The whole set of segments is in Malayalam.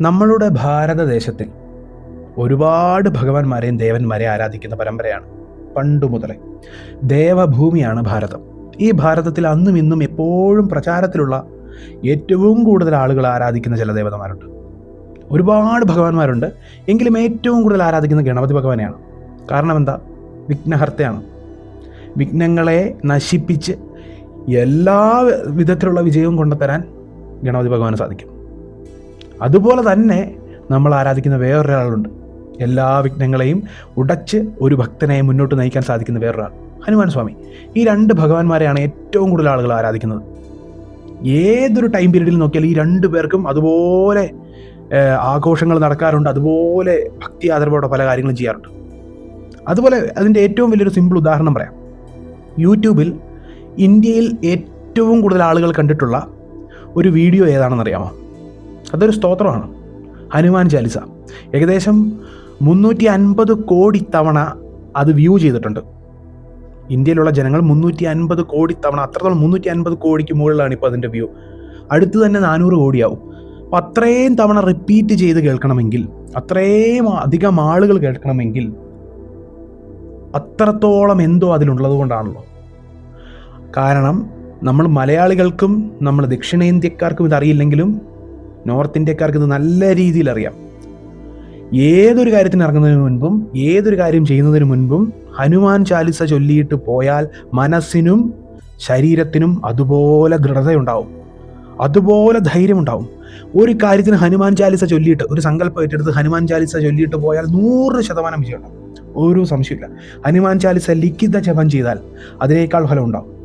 നമ്മളുടെ ഭാരതദേശത്തിൽ ഒരുപാട് ഭഗവാന്മാരെയും ദേവന്മാരെ ആരാധിക്കുന്ന പരമ്പരയാണ് പണ്ടു മുതലേ ദേവഭൂമിയാണ് ഭാരതം. ഈ ഭാരതത്തിൽ അന്നും ഇന്നും എപ്പോഴും പ്രചാരത്തിലുള്ള ഏറ്റവും കൂടുതൽ ആളുകൾ ആരാധിക്കുന്ന ചില ദേവതമാരുണ്ട് ഒരുപാട് ഭഗവാന്മാരുണ്ട്. എങ്കിലും ഏറ്റവും കൂടുതൽ ആരാധിക്കുന്ന ഗണപതി ഭഗവാനെയാണ്. കാരണം എന്താ? വിഘ്നഹർത്തയാണ്. വിഘ്നങ്ങളെ നശിപ്പിച്ച് എല്ലാ വിധത്തിലുള്ള വിജയവും കൊണ്ടുതരാൻ ഗണപതി ഭഗവാന് സാധിക്കും. അതുപോലെ തന്നെ നമ്മൾ ആരാധിക്കുന്ന വേറൊരാളുണ്ട്. എല്ലാ വിഘ്നങ്ങളെയും ഉടച്ച് ഒരു ഭക്തനെ മുന്നോട്ട് നയിക്കാൻ സാധിക്കുന്ന വേറൊരാൾ. ഹനുമാൻ സ്വാമി. ഈ രണ്ട് ഭഗവാന്മാരെയാണ് ഏറ്റവും കൂടുതൽ ആളുകൾ ആരാധിക്കുന്നത്. ഏതൊരു ടൈം പീരീഡിൽ നോക്കിയാൽ ഈ രണ്ടു പേർക്കും അതുപോലെ ആഘോഷങ്ങൾ നടക്കാറുണ്ട്. അതുപോലെ ഭക്തി ആദരവോടെ പല കാര്യങ്ങളും ചെയ്യാറുണ്ട്. അതുപോലെ അതിന്റെ ഏറ്റവും വലിയൊരു സിമ്പിൾ ഉദാഹരണം പറയാം. യൂട്യൂബിൽ ഇന്ത്യയിൽ ഏറ്റവും കൂടുതൽ ആളുകൾ കണ്ടിട്ടുള്ള ഒരു വീഡിയോ ഏതാണെന്നറിയാമോ? അതൊരു സ്തോത്രമാണ്. ഹനുമാൻ ചാലിസ. ഏകദേശം മുന്നൂറ്റി അൻപത് കോടി തവണ അത് വ്യൂ ചെയ്തിട്ടുണ്ട്. ഇന്ത്യയിലുള്ള ജനങ്ങൾ മുന്നൂറ്റി അൻപത് കോടി തവണ അത്രത്തോളം മുന്നൂറ്റി അൻപത് കോടിക്ക് മുകളിലാണ് ഇപ്പോൾ അതിന്റെ വ്യൂ. അടുത്ത് തന്നെ നാനൂറ് കോടിയാവും. അപ്പം അത്രയും തവണ റിപ്പീറ്റ് ചെയ്ത് കേൾക്കണമെങ്കിൽ അത്രയും അധികം ആളുകൾ കേൾക്കണമെങ്കിൽ അത്രത്തോളം എന്തോ അതിലുള്ളത് കൊണ്ടാണല്ലോ. കാരണം നമ്മൾ മലയാളികൾക്കും നമ്മൾ ദക്ഷിണേന്ത്യക്കാർക്കും ഇതറിയില്ലെങ്കിലും നോർത്ത് ഇന്ത്യക്കാർക്ക് ഇത് നല്ല രീതിയിൽ അറിയാം. ഏതൊരു കാര്യത്തിന് ഇറങ്ങുന്നതിന് മുൻപും ഏതൊരു കാര്യം ചെയ്യുന്നതിന് മുൻപും ഹനുമാൻ ചാലിസ ചൊല്ലിയിട്ട് പോയാൽ മനസ്സിനും ശരീരത്തിനും അതുപോലെ ദൃഢതയുണ്ടാവും. അതുപോലെ ധൈര്യമുണ്ടാവും. ഒരു കാര്യത്തിന് ഹനുമാൻ ചാലിസ ചൊല്ലിയിട്ട് ഒരു സങ്കല്പം ഏറ്റെടുത്ത് ഹനുമാൻ ചാലിസ ചൊല്ലിയിട്ട് പോയാൽ നൂറ് ശതമാനം വിജയം ഉണ്ടാവും ഒരു സംശയമില്ല ഹനുമാൻ ചാലിസ ലിഖിത ജപം ചെയ്താൽ അതിനേക്കാൾ ഫലം ഉണ്ടാവും.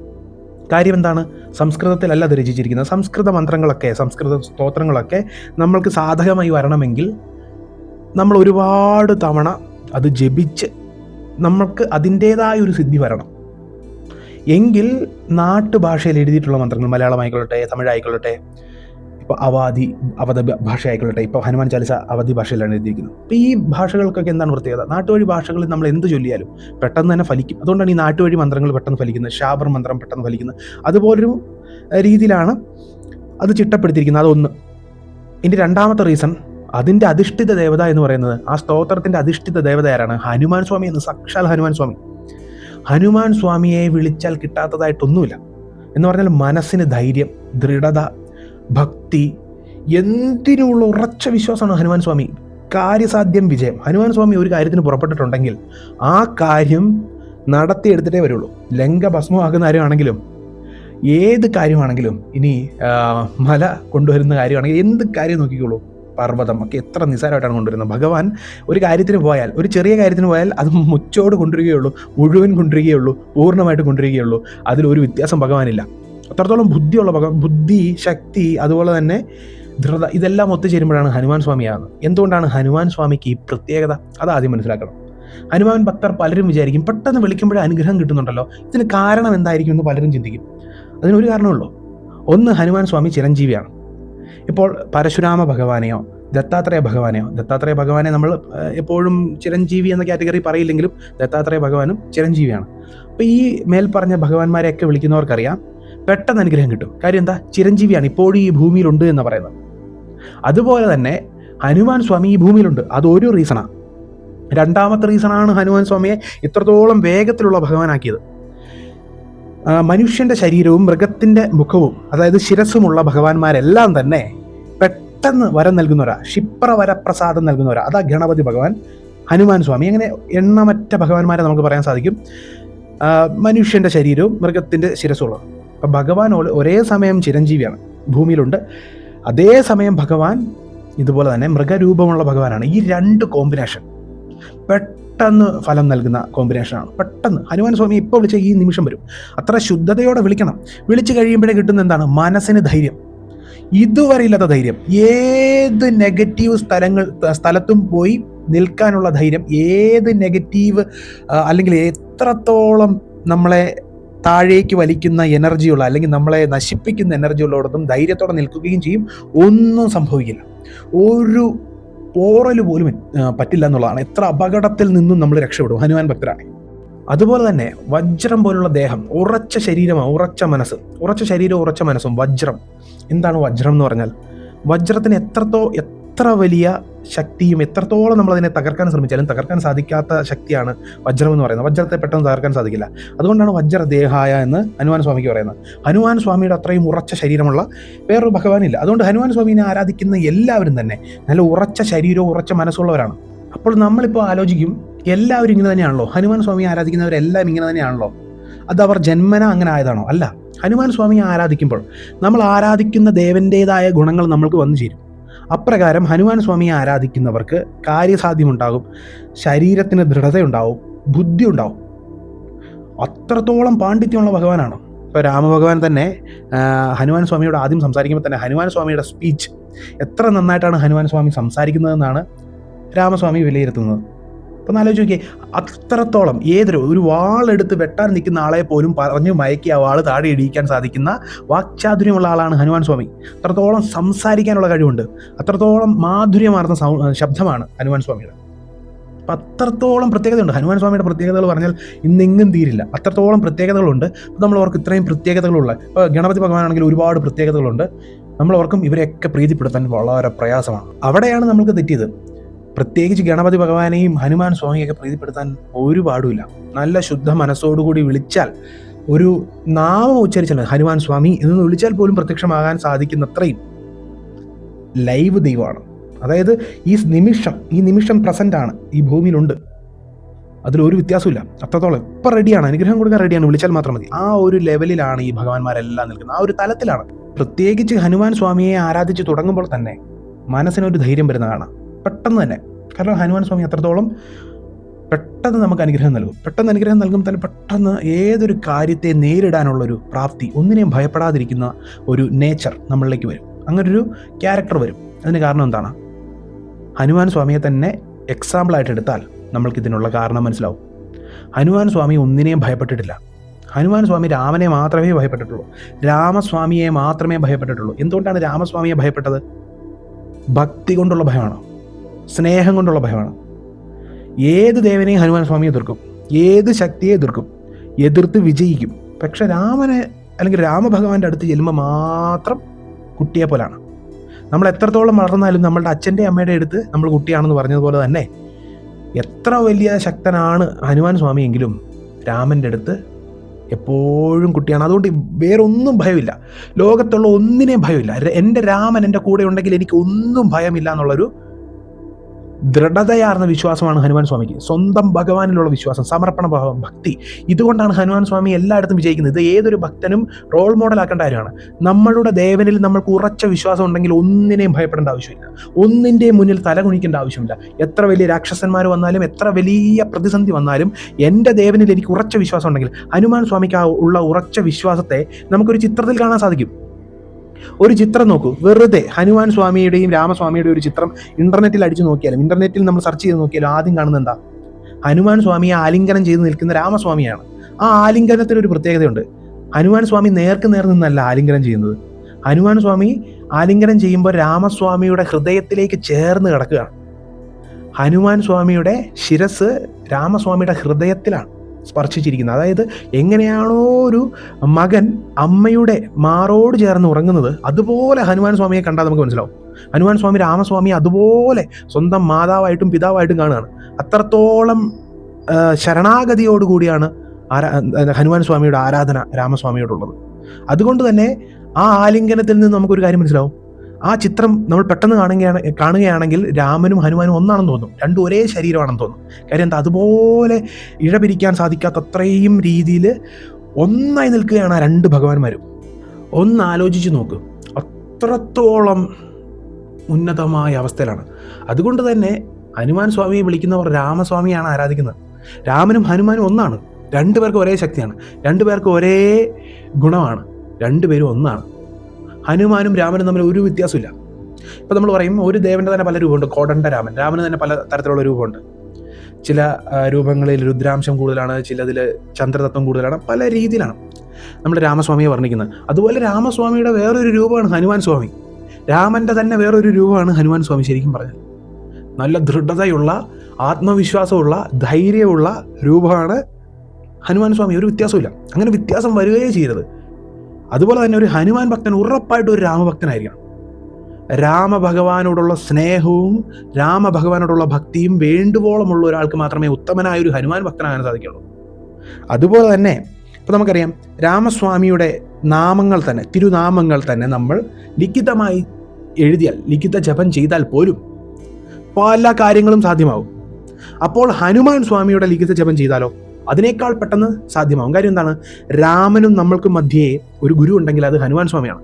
കാര്യം എന്താണ് സംസ്കൃതത്തിലല്ല അത് രചിച്ചിരിക്കുന്നത്. സംസ്കൃത മന്ത്രങ്ങളൊക്കെ സംസ്കൃത സ്തോത്രങ്ങളൊക്കെ നമ്മൾക്ക് സാധകമായി വരണമെങ്കിൽ നമ്മൾ ഒരുപാട് തവണ അത് ജപിച്ച് നമ്മൾക്ക് അതിന്റേതായ ഒരു സിദ്ധി വരണം. എങ്കിൽ നാട്ടുഭാഷയിൽ എഴുതിയിട്ടുള്ള മന്ത്രങ്ങൾ മലയാളമായിക്കൊള്ളട്ടെ തമിഴായിക്കൊള്ളട്ടെ ഇപ്പോൾ അവാധി അവധ ഭാഷയായിക്കൊള്ളട്ടെ. ഇപ്പോൾ ഹനുമാൻ ചാലിസ അവധി ഭാഷയിലാണ് എഴുതിയിരിക്കുന്നത്. അപ്പോൾ ഈ ഭാഷകൾക്കൊക്കെ എന്താണ് പ്രത്യേകത? നാട്ടുവഴി ഭാഷകളിൽ നമ്മൾ എന്ത് ചൊല്ലിയാലും പെട്ടെന്ന് തന്നെ ഫലിക്കും. അതുകൊണ്ടാണ് ഈ നാട്ടുവഴി മന്ത്രങ്ങൾ പെട്ടെന്ന് ഫലിക്കുന്നത്. ശാബർ മന്ത്രം പെട്ടെന്ന് ഫലിക്കുന്നത്. അതുപോലൊരു രീതിയിലാണ് അത് ചിട്ടപ്പെടുത്തിയിരിക്കുന്നത്. അതൊന്ന്. ഇനി രണ്ടാമത്തെ റീസൺ അതിന്റെ അധിഷ്ഠിത ദേവത എന്ന് പറയുന്നത് ആ സ്തോത്രത്തിന്റെ അധിഷ്ഠിത ദേവത ആരാണ്? ഹനുമാൻ സ്വാമി എന്ന് സാക്ഷാൽ ഹനുമാൻ സ്വാമി. ഹനുമാൻ സ്വാമിയെ വിളിച്ചാൽ കിട്ടാത്തതായിട്ടൊന്നുമില്ല. എന്ന് പറഞ്ഞാൽ മനസ്സിന് ധൈര്യം ദൃഢത ഭക്തി എന്തിനുള്ള ഉറച്ച വിശ്വാസമാണ് ഹനുമാൻ സ്വാമി? കാര്യസാധ്യം വിജയം. ഹനുമാൻ സ്വാമി ഒരു കാര്യത്തിന് പുറപ്പെട്ടിട്ടുണ്ടെങ്കിൽ ആ കാര്യം നടത്തിയെടുത്തിട്ടേ വരുള്ളൂ. ലങ്ക ഭസ്മമാകുന്ന കാര്യമാണെങ്കിലും ഏത് കാര്യമാണെങ്കിലും ഇനി മല കൊണ്ടുവരുന്ന കാര്യമാണെങ്കിൽ എന്ത് കാര്യം നോക്കിക്കോളൂ? പർവതം ഒക്കെ എത്ര നിസാരമായിട്ടാണ് കൊണ്ടുവരുന്നത്. ഭഗവാൻ ഒരു കാര്യത്തിന് പോയാൽ ഒരു ചെറിയ കാര്യത്തിന് പോയാൽ അത് മുച്ചോട് കൊണ്ടുവരികയുള്ളൂ മുഴുവൻ കൊണ്ടുവരികയുള്ളൂ പൂർണമായിട്ട് കൊണ്ടുവരികയുള്ളൂ. അതിലൊരു വ്യത്യാസം ഭഗവാനില്ല. അത്രത്തോളം ബുദ്ധിയുള്ള ഭഗവാൻ ബുദ്ധി ശക്തി അതുപോലെ തന്നെ ദൃഢത ഇതെല്ലാം ഒത്തുചേരുമ്പോഴാണ് ഹനുമാൻ സ്വാമിയാകുന്നത്. എന്തുകൊണ്ടാണ് ഹനുമാൻ സ്വാമിക്ക് ഈ പ്രത്യേകത? അത് ആദ്യം മനസ്സിലാക്കണം. ഹനുമാൻ ഭക്തർ പലരും വിചാരിക്കും പെട്ടെന്ന് വിളിക്കുമ്പോഴേ അനുഗ്രഹം കിട്ടുന്നുണ്ടല്ലോ. ഇതിന് കാരണം എന്തായിരിക്കും എന്ന് പലരും ചിന്തിക്കും. അതിനൊരു കാരണമുള്ളൂ ഒന്ന് ഹനുമാൻ സ്വാമി ചിരഞ്ജീവിയാണ്. ഇപ്പോൾ പരശുരാമ ഭഗവാനെയോ ദത്താത്രേയ ഭഗവാനെയോ ദത്താത്രേയ ഭഗവാനെ നമ്മൾ എപ്പോഴും ചിരഞ്ജീവി എന്ന കാറ്റഗറി പറയില്ലെങ്കിലും ദത്താത്രേയ ഭഗവാനും ചിരഞ്ജീവിയാണ്. അപ്പോൾ ഈ മേൽപ്പറഞ്ഞ ഭഗവാന്മാരെയൊക്കെ വിളിക്കുന്നവർക്കറിയാം പെട്ടെന്ന് അനുഗ്രഹം കിട്ടും. കാര്യം എന്താ? ചിരഞ്ജീവിയാണ് ഇപ്പോഴും ഈ ഭൂമിയിലുണ്ട് എന്ന് പറയുന്നത്. അതുപോലെ തന്നെ ഹനുമാൻ സ്വാമി ഈ ഭൂമിയിലുണ്ട്. അതൊരു റീസണാണ് രണ്ടാമത്തെ റീസണാണ് ഹനുമാൻ സ്വാമിയെ ഇത്രത്തോളം വേഗത്തിലുള്ള ഭഗവാനാക്കിയത്. മനുഷ്യന്റെ ശരീരവും മൃഗത്തിന്റെ മുഖവും അതായത് ശിരസ്സുമുള്ള ഭഗവാന്മാരെല്ലാം തന്നെ പെട്ടെന്ന് വരം നൽകുന്നവരാ. ക്ഷിപ്ര വരപ്രസാദം നൽകുന്നവരാ. അതാ ഗണപതി ഭഗവാൻ ഹനുമാൻ സ്വാമി. അങ്ങനെ എണ്ണമറ്റ ഭഗവാന്മാരെ നമുക്ക് പറയാൻ സാധിക്കും. മനുഷ്യന്റെ ശരീരവും മൃഗത്തിന്റെ ശിരസ്സുള്ളത് അപ്പം ഭഗവാൻ ഒരേ സമയം ചിരഞ്ജീവിയാണ്. ഭൂമിയിലുണ്ട്. അതേ സമയം ഭഗവാൻ ഇതുപോലെ തന്നെ മൃഗരൂപമുള്ള ഭഗവാനാണ്. ഈ രണ്ട് കോമ്പിനേഷൻ പെട്ടെന്ന് ഫലം നൽകുന്ന കോമ്പിനേഷനാണ് പെട്ടെന്ന്. ഹനുമാൻ സ്വാമി ഇപ്പോൾ വിളിച്ച ഈ നിമിഷം വരും. അത്ര ശുദ്ധതയോടെ വിളിക്കണം. വിളിച്ചു കഴിയുമ്പോഴേ കിട്ടുന്ന എന്താണ്? മനസ്സിന് ധൈര്യം. ഇതുവരെ ഇല്ലാത്ത ധൈര്യം. ഏത് നെഗറ്റീവ് സ്ഥലങ്ങൾ സ്ഥലത്തും പോയി നിൽക്കാനുള്ള ധൈര്യം ഏത് നെഗറ്റീവ് അല്ലെങ്കിൽ എത്രത്തോളം നമ്മളെ താഴേക്ക് വലിക്കുന്ന എനർജിയുള്ള അല്ലെങ്കിൽ നമ്മളെ നശിപ്പിക്കുന്ന എനർജി ഉള്ളിടത്തും ധൈര്യത്തോടെ നിൽക്കുകയും ചെയ്യും. ഒന്നും സംഭവിക്കില്ല. ഒരു പോറൽ പോലും പറ്റില്ല എന്നുള്ളതാണ്. എത്ര അപകടത്തിൽ നിന്നും നമ്മൾ രക്ഷപ്പെടും. ഹനുമാൻ ഭക്തരാണ്. അതുപോലെ തന്നെ വജ്രം പോലുള്ള ദേഹം ഉറച്ച ശരീരമാണ് ഉറച്ച മനസ്സ്. ഉറച്ച ശരീരവും ഉറച്ച മനസ്സും വജ്രം. എന്താണ് വജ്രം എന്ന് പറഞ്ഞാൽ? വജ്രത്തിന് എത്രത്തോ എത്ര വലിയ ശക്തിയും എത്രത്തോളം നമ്മൾ അതിനെ തകർക്കാൻ ശ്രമിച്ചാലും തകർക്കാൻ സാധിക്കാത്ത ശക്തിയാണ് വജ്രം എന്ന് പറയുന്നത്. വജ്രത്തെ പെട്ടെന്ന് തകർക്കാൻ സാധിക്കില്ല. അതുകൊണ്ടാണ് വജ്രദേഹായ എന്ന് ഹനുമാൻ സ്വാമിക്ക് പറയുന്നത്. ഹനുമാൻ സ്വാമിയുടെ അത്രയും ഉറച്ച ശരീരമുള്ള വേറൊരു ഭഗവാനില്ല. അതുകൊണ്ട് ഹനുമാൻ സ്വാമിനെ ആരാധിക്കുന്ന എല്ലാവരും തന്നെ നല്ല ഉറച്ച ശരീരവും ഉറച്ച മനസ്സുള്ളവരാണ്. അപ്പോൾ നമ്മളിപ്പോൾ ആലോചിക്കും എല്ലാവരും ഇങ്ങനെ തന്നെയാണല്ലോ? ഹനുമാൻ സ്വാമിയെ ആരാധിക്കുന്നവരെല്ലാം ഇങ്ങനെ തന്നെയാണല്ലോ? അത് അവർ ജന്മന അങ്ങനെ ആയതാണോ? അല്ല. ഹനുമാൻ സ്വാമിയെ ആരാധിക്കുമ്പോൾ നമ്മൾ ആരാധിക്കുന്ന ദേവന്റെതായ ഗുണങ്ങൾ നമ്മൾക്ക് വന്നു ചേരും. അപ്രകാരം ഹനുമാൻ സ്വാമിയെ ആരാധിക്കുന്നവർക്ക് കാര്യസാധ്യമുണ്ടാകും. ശരീരത്തിന് ദൃഢതയുണ്ടാവും ബുദ്ധി ഉണ്ടാവും അത്രത്തോളം പാണ്ഡിത്യമുള്ള ഭഗവാനാണ്. ഇപ്പോൾ രാമഭഗവാൻ തന്നെ ഹനുമാൻ സ്വാമിയോട് ആദ്യം സംസാരിക്കുമ്പോൾ തന്നെ ഹനുമാൻ സ്വാമിയുടെ സ്പീച്ച് എത്ര നന്നായിട്ടാണ് ഹനുമാൻ സ്വാമി സംസാരിക്കുന്നതെന്നാണ് രാമസ്വാമി വിലയിരുത്തുന്നത്. അപ്പം ആലോചിച്ച് നോക്കിയേ അത്രത്തോളം ഏതൊരു ഒരു വാളെടുത്ത് വെട്ടാൻ നിൽക്കുന്ന ആളെ പോലും പറഞ്ഞു മയക്കി ആ വാൾ താഴെ ഇടിയിക്കാൻ സാധിക്കുന്ന വാക്ചാതുര്യമുള്ള ആളാണ് ഹനുമാൻ സ്വാമി. അത്രത്തോളം സംസാരിക്കാനുള്ള കഴിവുണ്ട്. അത്രത്തോളം മാധുര്യമാർന്ന ശബ്ദമാണ് ഹനുമാൻ സ്വാമിയുടെ. അപ്പം അത്രത്തോളം പ്രത്യേകതയുണ്ട്. ഹനുമാൻ സ്വാമിയുടെ പ്രത്യേകതകൾ പറഞ്ഞാൽ ഇന്നെങ്ങും തീരില്ല. അത്രത്തോളം പ്രത്യേകതകളുണ്ട്. അപ്പോൾ നമ്മൾ അവർക്ക് ഇത്രയും പ്രത്യേകതകളുള്ള ഇപ്പോൾ ഗണപതി ഭഗവാനാണെങ്കിൽ ഒരുപാട് പ്രത്യേകതകളുണ്ട്. നമ്മൾ ഓർക്കും ഇവരെയൊക്കെ പ്രീതിപ്പെടുത്താൻ വളരെ പ്രയാസമാണ്. അവിടെയാണ് നമുക്ക് തെറ്റിയത്. പ്രത്യേകിച്ച് ഗണപതി ഭഗവാനെയും ഹനുമാൻ സ്വാമിയൊക്കെ പ്രീതിപ്പെടുത്താൻ ഒരു പാടുമില്ല. നല്ല ശുദ്ധ മനസ്സോടുകൂടി വിളിച്ചാൽ ഒരു നാമം ഉച്ചരിച്ചാൽ ഹനുമാൻ സ്വാമി എന്ന് വിളിച്ചാൽ പോലും പ്രത്യക്ഷമാകാൻ സാധിക്കുന്നത്രയും ലൈവ് ദൈവമാണ്. അതായത് ഈ നിമിഷം ഈ നിമിഷം പ്രസന്റ് ആണ് ഈ ഭൂമിയിലുണ്ട്. അതിലൊരു വ്യത്യാസമില്ല അത്രത്തോളം ഇപ്പം റെഡിയാണ് അനുഗ്രഹം കൊടുക്കാൻ റെഡിയാണ് വിളിച്ചാൽ മാത്രം മതി. ആ ഒരു ലെവലിലാണ് ഈ ഭഗവാന്മാരെല്ലാം നിൽക്കുന്നത്. ആ ഒരു തലത്തിലാണ്. പ്രത്യേകിച്ച് ഹനുമാൻ സ്വാമിയെ ആരാധിച്ച് തുടങ്ങുമ്പോൾ തന്നെ മനസ്സിനൊരു ധൈര്യം വരുന്നതാണ്. പെട്ടെന്ന് തന്നെ. കാരണം ഹനുമാൻ സ്വാമി അത്രത്തോളം പെട്ടെന്ന് നമുക്ക് അനുഗ്രഹം നൽകും. പെട്ടെന്ന് അനുഗ്രഹം നൽകുമ്പോൾ തന്നെ പെട്ടെന്ന് ഏതൊരു കാര്യത്തെ നേരിടാനുള്ളൊരു പ്രാപ്തി ഒന്നിനെയും ഭയപ്പെടാതിരിക്കുന്ന ഒരു നേച്ചർ നമ്മളിലേക്ക് വരും. അങ്ങനൊരു ക്യാരക്ടർ വരും. അതിന് കാരണം എന്താണ്? ഹനുമാൻ സ്വാമിയെ തന്നെ എക്സാമ്പിളായിട്ട് എടുത്താൽ നമ്മൾക്ക് ഇതിനുള്ള കാരണം മനസ്സിലാവും. ഹനുമാൻ സ്വാമി ഒന്നിനെയും ഭയപ്പെട്ടിട്ടില്ല. ഹനുമാൻ സ്വാമി രാമനെ മാത്രമേ ഭയപ്പെട്ടിട്ടുള്ളൂ. രാമസ്വാമിയെ മാത്രമേ ഭയപ്പെട്ടിട്ടുള്ളൂ. എന്തുകൊണ്ടാണ് രാമസ്വാമിയെ ഭയപ്പെട്ടത്? ഭക്തി കൊണ്ടുള്ള ഭയമാണ്? സ്നേഹം കൊണ്ടുള്ള ഭയമാണ്. ഏത് ദേവനെയും ഹനുമാൻ സ്വാമിയെ എതിർക്കും. ഏത് ശക്തിയെ എതിർക്കും. എതിർത്ത് വിജയിക്കും. പക്ഷെ രാമനെ അല്ലെങ്കിൽ രാമഭഗവാന്റെ അടുത്ത് ചെല്ലുമ്പോൾ മാത്രം കുട്ടിയെ പോലാണ്. നമ്മൾ എത്രത്തോളം വളർന്നാലും നമ്മളുടെ അച്ഛന്റെ അമ്മയുടെ അടുത്ത് നമ്മൾ കുട്ടിയാണെന്ന് പറഞ്ഞതുപോലെ തന്നെ എത്ര വലിയ ശക്തനാണ് ഹനുമാൻ സ്വാമിയെങ്കിലും രാമന്റെ അടുത്ത് എപ്പോഴും കുട്ടിയാണ്. അതുകൊണ്ട് വേറൊന്നും ഭയമില്ല. ലോകത്തുള്ള ഒന്നിനെയും ഭയമില്ല. എന്റെ രാമൻ എന്റെ കൂടെ ഉണ്ടെങ്കിൽ എനിക്ക് ഒന്നും ഭയമില്ല എന്നുള്ളൊരു ദൃഢതയാർന്ന വിശ്വാസമാണ് ഹനുമാൻ സ്വാമിക്ക്. സ്വന്തം ഭഗവാനിലുള്ള വിശ്വാസം സമർപ്പണ ഭാവം ഭക്തി. ഇതുകൊണ്ടാണ് ഹനുമാൻ സ്വാമി എല്ലായിടത്തും വിജയിക്കുന്നത്. ഇത് ഏതൊരു ഭക്തനും റോൾ മോഡലാക്കേണ്ട കാര്യമാണ്. നമ്മളുടെ ദേവനിൽ നമ്മൾക്ക് ഉറച്ച വിശ്വാസം ഉണ്ടെങ്കിൽ ഒന്നിനെയും ഭയപ്പെടേണ്ട ആവശ്യമില്ല. ഒന്നിന്റെയും മുന്നിൽ തല കുണിക്കേണ്ട ആവശ്യമില്ല. എത്ര വലിയ രാക്ഷസന്മാർ വന്നാലും എത്ര വലിയ പ്രതിസന്ധി വന്നാലും എന്റെ ദേവനിൽ എനിക്ക് ഉറച്ച വിശ്വാസം ഉണ്ടെങ്കിൽ ഹനുമാൻ സ്വാമിക്ക് ഉള്ള ഉറച്ച വിശ്വാസത്തെ നമുക്കൊരു ചിത്രത്തിൽ കാണാൻ സാധിക്കും. ഒരു ചിത്രം നോക്കൂ. വെറുതെ ഹനുമാൻ സ്വാമിയുടെയും രാമസ്വാമിയുടെയും ഒരു ചിത്രം ഇന്റർനെറ്റിൽ അടിച്ചു നോക്കിയാലും ഇന്റർനെറ്റിൽ നമ്മൾ സെർച്ച് ചെയ്ത് നോക്കിയാലും ആദ്യം കാണുന്ന എന്താ? ഹനുമാൻ സ്വാമിയെ ആലിംഗനം ചെയ്ത് നിൽക്കുന്ന രാമസ്വാമിയാണ്. ആ ആലിംഗനത്തിന് ഒരു പ്രത്യേകതയുണ്ട്. ഹനുമാൻ സ്വാമി നേർക്ക് നേർ നിന്നല്ല ആലിംഗനം ചെയ്യുന്നത്. ഹനുമാൻ സ്വാമി ആലിംഗനം ചെയ്യുമ്പോൾ രാമസ്വാമിയുടെ ഹൃദയത്തിലേക്ക് ചേർന്ന് കിടക്കുകയാണ്. ഹനുമാൻ സ്വാമിയുടെ ശിരസ് രാമസ്വാമിയുടെ ഹൃദയത്തിലാണ്. സ്പർശിച്ചിരിക്കുന്നത് അതായത് എങ്ങനെയാണോ ഒരു മകൻ അമ്മയുടെ മാറോട് ചേർന്ന് ഉറങ്ങുന്നത് അതുപോലെ ഹനുമാൻ സ്വാമിയെ കണ്ടാൽ നമുക്ക് മനസ്സിലാവും. ഹനുമാൻ സ്വാമി രാമസ്വാമി അതുപോലെ സ്വന്തം മാതാവായിട്ടും പിതാവായിട്ടും കാണുകയാണ്. അത്രത്തോളം ശരണാഗതിയോടുകൂടിയാണ് ആരാ ഹനുമാൻ സ്വാമിയുടെ ആരാധന രാമസ്വാമിയോടുള്ളത്. അതുകൊണ്ട് തന്നെ ആ ആലിംഗനത്തിൽ നിന്ന് നമുക്കൊരു കാര്യം മനസ്സിലാവും. ആ ചിത്രം നമ്മൾ പെട്ടെന്ന് കാണുകയാണ് കാണുകയാണെങ്കിൽ രാമനും ഹനുമാനും ഒന്നാണെന്ന് തോന്നും. രണ്ടും ഒരേ ശരീരമാണെന്ന് തോന്നും. കാര്യം എന്താ? അതുപോലെ ഇഴപിരിക്കാൻ സാധിക്കാത്ത അത്രയും രീതിയിൽ ഒന്നായി നിൽക്കുകയാണ് ആ രണ്ട് ഭഗവാന്മാരും. ഒന്ന് ആലോചിച്ച് നോക്ക്. അത്രത്തോളം ഉന്നതമായ അവസ്ഥയിലാണ്. അതുകൊണ്ട് തന്നെ ഹനുമാൻ സ്വാമിയെ വിളിക്കുന്നവർ രാമസ്വാമിയാണ് ആരാധിക്കുന്നത്. രാമനും ഹനുമാനും ഒന്നാണ്. രണ്ടുപേർക്കും ഒരേ ശക്തിയാണ്. രണ്ടുപേർക്കും ഒരേ ഗുണമാണ്. രണ്ടുപേരും ഒന്നാണ്. ഹനുമാനും രാമനും തമ്മിൽ ഒരു വ്യത്യാസമില്ല. ഇപ്പം നമ്മൾ പറയും ഒരു ദേവന്റെ തന്നെ പല രൂപമുണ്ട് കോടണ്ട രാമൻ. രാമന് തന്നെ പല തരത്തിലുള്ള രൂപമുണ്ട്. ചില രൂപങ്ങളിൽ രുദ്രാംശം കൂടുതലാണ് ചിലതിൽ ചന്ദ്രതത്വം കൂടുതലാണ് പല രീതിയിലാണ്. നമ്മൾ രാമസ്വാമിയെ വർണിക്കുന്നത്. അതുപോലെ രാമസ്വാമിയുടെ വേറൊരു രൂപമാണ് ഹനുമാൻ സ്വാമി. രാമന്റെ തന്നെ വേറൊരു രൂപമാണ് ഹനുമാൻ സ്വാമി ശരിക്കും പറഞ്ഞത് നല്ല ദൃഢതയുള്ള ആത്മവിശ്വാസമുള്ള ധൈര്യമുള്ള രൂപമാണ് ഹനുമാൻ സ്വാമി. ഒരു വ്യത്യാസമില്ല അങ്ങനെ വ്യത്യാസം വരികയേ ചെയ്യരുത്. അതുപോലെ തന്നെ ഒരു ഹനുമാൻ ഭക്തൻ ഉറപ്പായിട്ടും ഒരു രാമഭക്തനായിരിക്കണം. രാമഭഗവാനോടുള്ള സ്നേഹവും രാമഭഗവാനോടുള്ള ഭക്തിയും വേണ്ടുവോളമുള്ള ഒരാൾക്ക് മാത്രമേ ഉത്തമനായ ഒരു ഹനുമാൻ ഭക്തനാകാൻ സാധിക്കുള്ളൂ. അതുപോലെ തന്നെ ഇപ്പോൾ നമുക്കറിയാം രാമസ്വാമിയുടെ നാമങ്ങൾ തന്നെ തിരുനാമങ്ങൾ തന്നെ നമ്മൾ ലിഖിതമായി എഴുതിയാൽ ലിഖിത ജപം ചെയ്താൽ പോലും പല കാര്യങ്ങളും സാധ്യമാവും. അപ്പോൾ ഹനുമാൻ സ്വാമിയുടെ ലിഖിത ജപം ചെയ്താലോ? അതിനേക്കാൾ പെട്ടെന്ന് സാധ്യമാവും. കാര്യം എന്താണ്? രാമനും നമ്മൾക്ക് മധ്യേ ഒരു ഗുരു ഉണ്ടെങ്കിൽ അത് ഹനുമാൻ സ്വാമിയാണ്.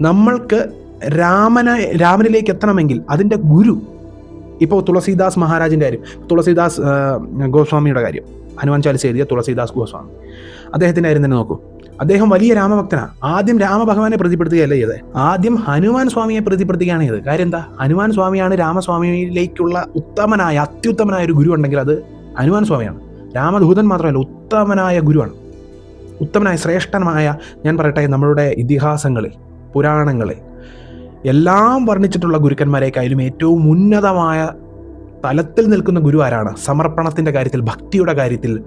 നമ്മൾക്ക് രാമന രാമനിലേക്ക് എത്തണമെങ്കിൽ അതിന്റെ ഗുരു ഇപ്പോൾ തുളസീദാസ് മഹാരാജിന്റെ കാര്യം തുളസീദാസ് ഗോസ്വാമിയുടെ കാര്യം ഹനുമാൻ ചാലിസ് എഴുതിയ തുളസീദാസ് ഗോസ്വാമി. അദ്ദേഹത്തിന്റെ കാര്യം തന്നെ നോക്കൂ. അദ്ദേഹം വലിയ രാമഭക്തനാണ് ആദ്യം രാമഭഗവാനെ പ്രതിപ്പെടുത്തുകയല്ല ചെയ്തത്? ആദ്യം ഹനുമാൻ സ്വാമിയെ പ്രതിപ്പെടുത്തുകയാണ് ചെയ്തത്. കാര്യം എന്താ? ഹനുമാൻ സ്വാമിയാണ് രാമസ്വാമിയിലേക്കുള്ള ഉത്തമനായ അത്യുത്തമനായ ഒരു ഗുരു ഉണ്ടെങ്കിൽ അത് ഹനുമാൻ സ്വാമിയാണ്. രാമദൂതൻ മാത്രമല്ല ഉത്തമനായ ഗുരുവാണ്. ഉത്തമനായ ശ്രേഷ്ഠനായ ഞാൻ പറയട്ടെ നമ്മളുടെ ഇതിഹാസങ്ങളിൽ പുരാണങ്ങളിൽ എല്ലാം വർണിച്ചിട്ടുള്ള ഗുരുക്കന്മാരെക്കായാലും ഏറ്റവും ഉന്നതമായ തലത്തിൽ നിൽക്കുന്ന ഗുരു ആരാണ്? സമർപ്പണത്തിന്റെ കാര്യത്തിൽ ഭക്തിയുടെ കാര്യത്തിൽ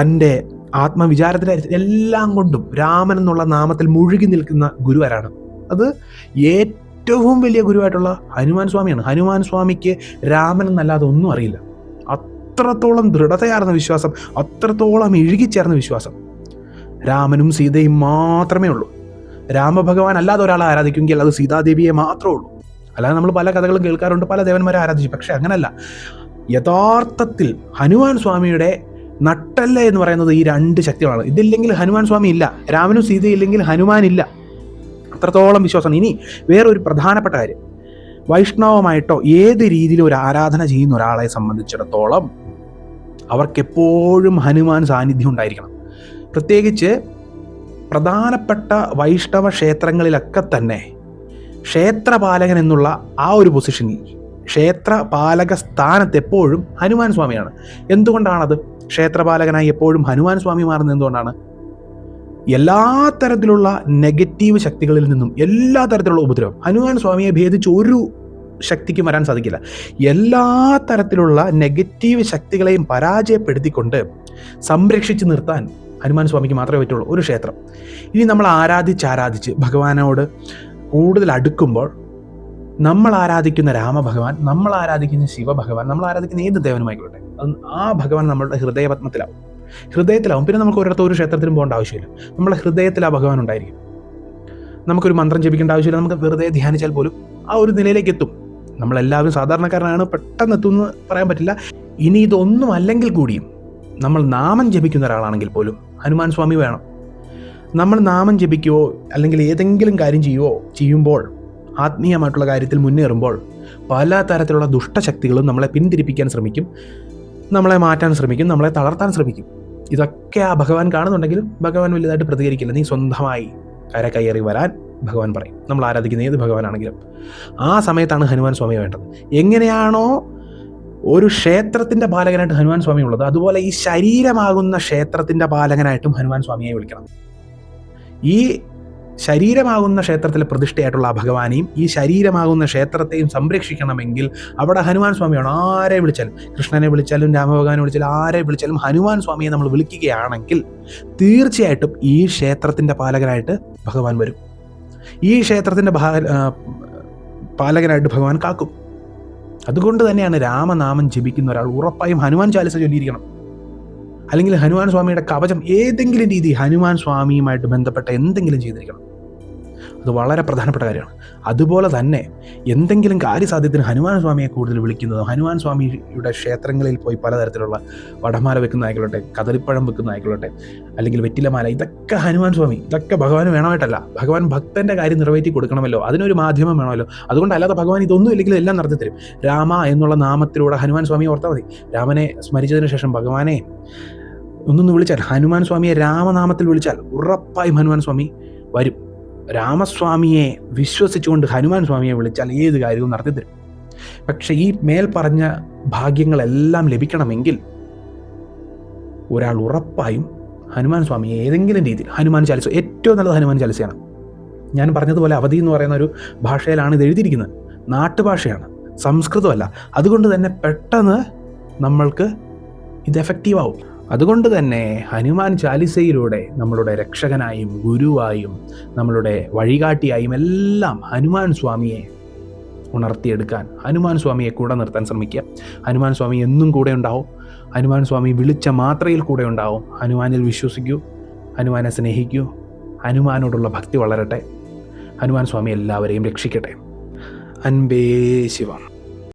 തന്റെ ആത്മവിചാരത്തിന്റെ കാര്യത്തിൽ എല്ലാം കൊണ്ടും രാമൻ എന്നുള്ള നാമത്തിൽ മുഴുകി നിൽക്കുന്ന ഗുരു ആരാണ്? അത് ഏറ്റവും വലിയ ഗുരുവായിട്ടുള്ള ഹനുമാൻ സ്വാമിയാണ്. ഹനുമാൻ സ്വാമിക്ക് രാമൻ എന്നല്ലാതെ ഒന്നും അറിയില്ല. അത്രത്തോളം ദൃഢതയാർന്ന വിശ്വാസം അത്രത്തോളം ഇഴുകിച്ചേർന്ന വിശ്വാസം. രാമനും സീതയും മാത്രമേ ഉള്ളൂ. രാമഭഗവാൻ അല്ലാതെ ഒരാളെ ആരാധിക്കുമെങ്കിൽ അത് സീതാദേവിയെ മാത്രമേ ഉള്ളൂ. അല്ലാതെ നമ്മൾ പല കഥകളും കേൾക്കാറുണ്ട് പല ദേവന്മാരെ ആരാധിച്ചു. പക്ഷെ അങ്ങനല്ല. യഥാർത്ഥത്തിൽ ഹനുമാൻ സ്വാമിയുടെ നട്ടല്ല എന്ന് പറയുന്നത് ഈ രണ്ട് ശക്തികളാണ്. ഇതില്ലെങ്കിൽ ഹനുമാൻ സ്വാമി ഇല്ല രാമനും സീതയില്ലെങ്കിൽ ഹനുമാൻ ഇല്ല. അത്രത്തോളം വിശ്വാസമാണ് ഇനി വേറൊരു പ്രധാനപ്പെട്ട കാര്യം. വൈഷ്ണവമായിട്ടോ ഏത് രീതിയിലും ഒരു ആരാധന ചെയ്യുന്ന ഒരാളെ സംബന്ധിച്ചിടത്തോളം അവർക്കെപ്പോഴും ഹനുമാൻ സാന്നിധ്യം ഉണ്ടായിരിക്കണം. പ്രത്യേകിച്ച് പ്രധാനപ്പെട്ട വൈഷ്ണവ ക്ഷേത്രങ്ങളിലൊക്കെ തന്നെ ക്ഷേത്രപാലകൻ എന്നുള്ള ആ ഒരു പൊസിഷനിൽ ക്ഷേത്രപാലക സ്ഥാനത്ത് എപ്പോഴും ഹനുമാൻ സ്വാമിയാണ്. എന്തുകൊണ്ടാണത്? ക്ഷേത്രപാലകനായി എപ്പോഴും ഹനുമാൻ സ്വാമി മാറുന്നത് എന്തുകൊണ്ടാണ്? എല്ലാ തരത്തിലുള്ള നെഗറ്റീവ് ശക്തികളിൽ നിന്നും എല്ലാ തരത്തിലുള്ള ഉപദ്രവം. ഹനുമാൻ സ്വാമിയെ ഭേദിച്ച് ഒരു ശക്തിക്കും വരാൻ സാധിക്കില്ല. എല്ലാ തരത്തിലുള്ള നെഗറ്റീവ് ശക്തികളെയും പരാജയപ്പെടുത്തിക്കൊണ്ട് സംരക്ഷിച്ച് നിർത്താൻ ഹനുമാൻ സ്വാമിക്ക് മാത്രമേ പറ്റുള്ളൂ. ഒരു ക്ഷേത്രം. ഇനി നമ്മൾ ആരാധിച്ച് ആരാധിച്ച് ഭഗവാനോട് കൂടുതൽ അടുക്കുമ്പോൾ നമ്മൾ ആരാധിക്കുന്ന രാമഭഗവാൻ നമ്മൾ ആരാധിക്കുന്ന ശിവഭഗവാൻ നമ്മൾ ആരാധിക്കുന്ന ഏത് ദേവനുമായിക്കോട്ടെ ആ ഭഗവാൻ നമ്മളുടെ ഹൃദയപത്മത്തിലാവും. ഹൃദയത്തിലാവും. പിന്നെ നമുക്ക് ഒരിടത്ത് ഒരു ക്ഷേത്രത്തിലും പോകേണ്ട ആവശ്യമില്ല. നമ്മളെ ഹൃദയത്തിൽ ആ ഭഗവാൻ ഉണ്ടായിരിക്കും. നമുക്കൊരു മന്ത്രം ജപിക്കേണ്ട ആവശ്യമില്ല. നമുക്ക് വെറുതെ ധ്യാനിച്ചാൽ പോലും ആ ഒരു നിലയിലേക്ക് എത്തും. നമ്മളെല്ലാവരും സാധാരണക്കാരനാണ് പെട്ടെന്ന് എത്തുമെന്ന് പറയാൻ പറ്റില്ല. ഇനി ഇതൊന്നും അല്ലെങ്കിൽ കൂടിയും നമ്മൾ നാമം ജപിക്കുന്ന ഒരാളാണെങ്കിൽ പോലും ഹനുമാൻ സ്വാമി വേണം. നമ്മൾ നാമം ജപിക്കുവോ അല്ലെങ്കിൽ ഏതെങ്കിലും കാര്യം ചെയ്യുവോ ചെയ്യുമ്പോൾ ആത്മീയമായിട്ടുള്ള കാര്യത്തിൽ മുന്നേറുമ്പോൾ പല തരത്തിലുള്ള ദുഷ്ടശക്തികളും നമ്മളെ പിന്തിരിപ്പിക്കാൻ ശ്രമിക്കും നമ്മളെ മാറ്റാൻ ശ്രമിക്കും നമ്മളെ തളർത്താൻ ശ്രമിക്കും. ഇതൊക്കെ ആ ഭഗവാൻ കാണുന്നുണ്ടെങ്കിലും ഭഗവാൻ വലുതായിട്ട് പ്രതികരിക്കില്ല. നീ സ്വന്തമായി കര കയറി വരാൻ ഭഗവാൻ പറയും. നമ്മൾ ആരാധിക്കുന്ന ഏത് ഭഗവാനാണെങ്കിലും. ആ സമയത്താണ് ഹനുമാൻ സ്വാമി വേണ്ടത്. എങ്ങനെയാണോ ഒരു ക്ഷേത്രത്തിന്റെ ബാലകനായിട്ട് ഹനുമാൻ സ്വാമി ഉള്ളത് അതുപോലെ ഈ ശരീരമാകുന്ന ക്ഷേത്രത്തിന്റെ ബാലകനായിട്ടും ഹനുമാൻ സ്വാമിയെ വിളിക്കണം. ഈ ശരീരമാകുന്ന ക്ഷേത്രത്തിലെ പ്രതിഷ്ഠയായിട്ടുള്ള ആ ഭഗവാനെയും ഈ ശരീരമാകുന്ന ക്ഷേത്രത്തെയും സംരക്ഷിക്കണമെങ്കിൽ അവിടെ ഹനുമാൻ സ്വാമിയാണ്. ആരെ വിളിച്ചാലും കൃഷ്ണനെ വിളിച്ചാലും രാമഭഗവാനെ വിളിച്ചാലും ആരെ വിളിച്ചാലും ഹനുമാൻ സ്വാമിയെ നമ്മൾ വിളിക്കുകയാണെങ്കിൽ തീർച്ചയായിട്ടും ഈ ക്ഷേത്രത്തിന്റെ പാലകനായിട്ട് ഭഗവാൻ വരും. ഈ ക്ഷേത്രത്തിന്റെ പാലകനായിട്ട് ഭഗവാൻ കാക്കും. അതുകൊണ്ട് തന്നെയാണ് രാമനാമം ജപിക്കുന്ന ഒരാൾ ഉറപ്പായും ഹനുമാൻ ചാലിസ ചൊല്ലിയിരിക്കണം. അല്ലെങ്കിൽ ഹനുമാൻ സ്വാമിയുടെ കവചം ഏതെങ്കിലും രീതി ഹനുമാൻ സ്വാമിയുമായിട്ട് ബന്ധപ്പെട്ട എന്തെങ്കിലും ചെയ്തിരിക്കണം. അത് വളരെ പ്രധാനപ്പെട്ട കാര്യമാണ്. അതുപോലെ തന്നെ എന്തെങ്കിലും കാര്യസാധ്യത്തിന് ഹനുമാൻ സ്വാമിയെ കൂടുതൽ വിളിക്കുന്നതോ ഹനുമാൻ സ്വാമിയുടെ ക്ഷേത്രങ്ങളിൽ പോയി പലതരത്തിലുള്ള വടമാല വെക്കുന്ന ആയിക്കൊള്ളട്ടെ കദളിപ്പഴം വെക്കുന്ന ആയിക്കൊള്ളട്ടെ അല്ലെങ്കിൽ വെറ്റിലമാല ഇതൊക്കെ ഹനുമാൻ സ്വാമി ഇതൊക്കെ ഭഗവാൻ വേണമായിട്ടല്ല. ഭഗവാൻ ഭക്തന്റെ കാര്യം നിറവേറ്റി കൊടുക്കണമല്ലോ അതിനൊരു മാധ്യമം വേണമല്ലോ. അതുകൊണ്ടല്ലാതെ ഭഗവാൻ ഇതൊന്നും ഇല്ലെങ്കിലും എല്ലാം നടത്തി തരും. രാമ എന്നുള്ള നാമത്തിലൂടെ ഹനുമാൻ സ്വാമി ഓർത്താൽ മതി. രാമനെ സ്മരിച്ചതിന് ശേഷം ഭഗവാനെ ഒന്നൊന്ന് വിളിച്ചാൽ ഹനുമാൻ സ്വാമിയെ രാമനാമത്തിൽ വിളിച്ചാൽ ഉറപ്പായും ഹനുമാൻ സ്വാമി വരും. രാമസ്വാമിയെ വിശ്വസിച്ചുകൊണ്ട് ഹനുമാൻ സ്വാമിയെ വിളിച്ചാൽ ഏത് കാര്യവും നടത്തിത്തരും പക്ഷെ ഈ മേൽ പറഞ്ഞ ഭാഗ്യങ്ങളെല്ലാം ലഭിക്കണമെങ്കിൽ ഒരാൾ ഉറപ്പായും ഹനുമാൻ സ്വാമിയെ ഏതെങ്കിലും രീതിയിൽ ഹനുമാൻ ചാലിസ ഏറ്റവും നല്ലത് ഹനുമാൻ ചാലിസയാണ്. ഞാൻ പറഞ്ഞതുപോലെ അവധി എന്ന് പറയുന്ന ഒരു ഭാഷയിലാണ് ഇത് എഴുതിയിരിക്കുന്നത്. നാട്ടുഭാഷയാണ് സംസ്കൃതമല്ല. അതുകൊണ്ട് തന്നെ പെട്ടെന്ന് നമ്മൾക്ക് ഇത് എഫക്റ്റീവ് ആവും. അതുകൊണ്ട് തന്നെ ഹനുമാൻ ചാലിസയിലൂടെ നമ്മളുടെ രക്ഷകനായും ഗുരുവായും നമ്മളുടെ വഴികാട്ടിയായും എല്ലാം ഹനുമാൻ സ്വാമിയെ ഉണർത്തിയെടുക്കാൻ ഹനുമാൻ സ്വാമിയെ കൂടെ നിർത്താൻ ശ്രമിക്കുക. ഹനുമാൻ സ്വാമി എന്നും കൂടെ ഉണ്ടാവും. ഹനുമാൻ സ്വാമി വിളിച്ച മാത്രയിൽ കൂടെ ഉണ്ടാവും. ഹനുമാനിൽ വിശ്വസിക്കൂ ഹനുമാനെ സ്നേഹിക്കൂ ഹനുമാനോടുള്ള ഭക്തി വളരട്ടെ. ഹനുമാൻ സ്വാമി എല്ലാവരെയും രക്ഷിക്കട്ടെ. അൻപേ ശിവം.